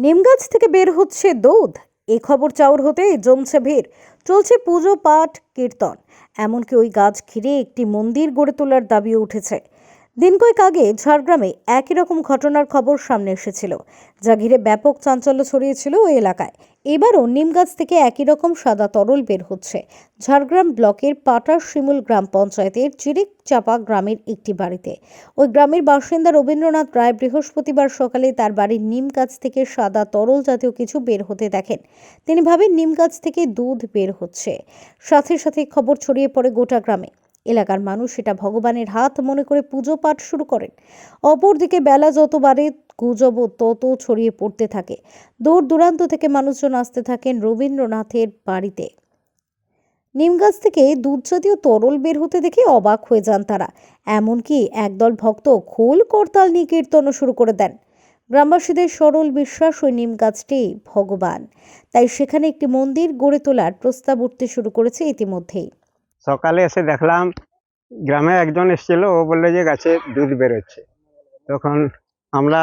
নিম গাছ থেকে বের হচ্ছে দুধ এ খবর চাউর হতে জমছে ভিড়। চলছে পুজো, পাঠ, কীর্তন। এমনকি ওই গাছ ঘিরে একটি মন্দির গড়ে তোলার দাবিও উঠেছে। দিন কয়েক আগে ঝাড়গ্রামে একই রকম ঘটনার খবর সামনে এসেছিল, যা ঘিরে ব্যাপক চাঞ্চল্য ছড়িয়েছিল ওই এলাকায়। এবারও নিম গাছ থেকে একই রকম সাদা তরল বের হচ্ছে। ঝাড়গ্রাম ব্লকের পাটার শিমুল গ্রাম পঞ্চায়েতের চিরিক চাপা গ্রামের একটি বাড়িতে। ওই গ্রামের বাসিন্দা রবীন্দ্রনাথ রায় বৃহস্পতিবার সকালে তার বাড়ির নিম গাছ থেকে সাদা তরল জাতীয় কিছু বের হতে দেখেন। তিনি ভাবেন নিম গাছ থেকে দুধ বের হচ্ছে। সাথে সাথে খবর ছড়িয়ে পড়ে গোটা গ্রামে। এলাকার মানুষ সেটা ভগবানের হাত মনে করে পুজো পাঠ শুরু করেন। অপরদিকে বেলা যত বাড়ে, গুজব তত ছড়িয়ে পড়তে থাকে। দূর দূরান্ত থেকে মানুষজন আসতে থাকেন রবীন্দ্রনাথের বাড়িতে। নিম গাছ থেকে দুধ জাতীয় তরল বের হতে দেখে অবাক হয়ে যান তারা। এমনকি একদল ভক্ত খোল করতাল নিয়ে কীর্তনও শুরু করে দেন। গ্রামবাসীদের সরল বিশ্বাস ওই নিম গাছটি ভগবান। তাই সেখানে একটি মন্দির গড়ে তোলার প্রস্তাব উঠতে শুরু করেছে ইতিমধ্যেই। সকালে এসে দেখলাম গ্রামে একজন এসেছিল ও বলল যে গাছে দুধ বেরোচ্ছে। তখন আমরা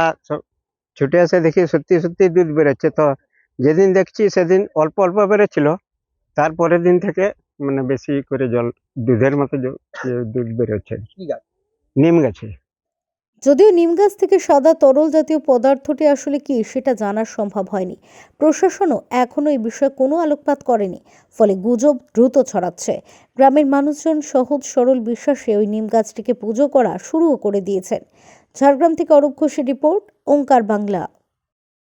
ছুটে এসে দেখি সত্যি সত্যি দুধ বেরোচ্ছে। তো যেদিন দেখছি সেদিন অল্প অল্প বেরোচ্ছিল। তারপরের দিন থেকে মানে বেশি করে জল দুধের মতো যে দুধ বেরোচ্ছে। নিম গাছে। যদিও নিম গাছ থেকে সাদা তরল জাতীয় পদার্থটি আসলে কি সেটা জানা সম্ভব হয়নি। প্রশাসনও এখনও এই বিষয়ে কোনো আলোকপাত করেনি, ফলে গুজব দ্রুত ছড়াচ্ছে। গ্রামের মানুষজন সহজ সরল বিশ্বাসে ওই নিম গাছটিকে পুজো করা শুরুও করে দিয়েছেন। ঝাড়গ্রাম থেকে অরূপ ঘোষের রিপোর্ট, ওঙ্কার বাংলা।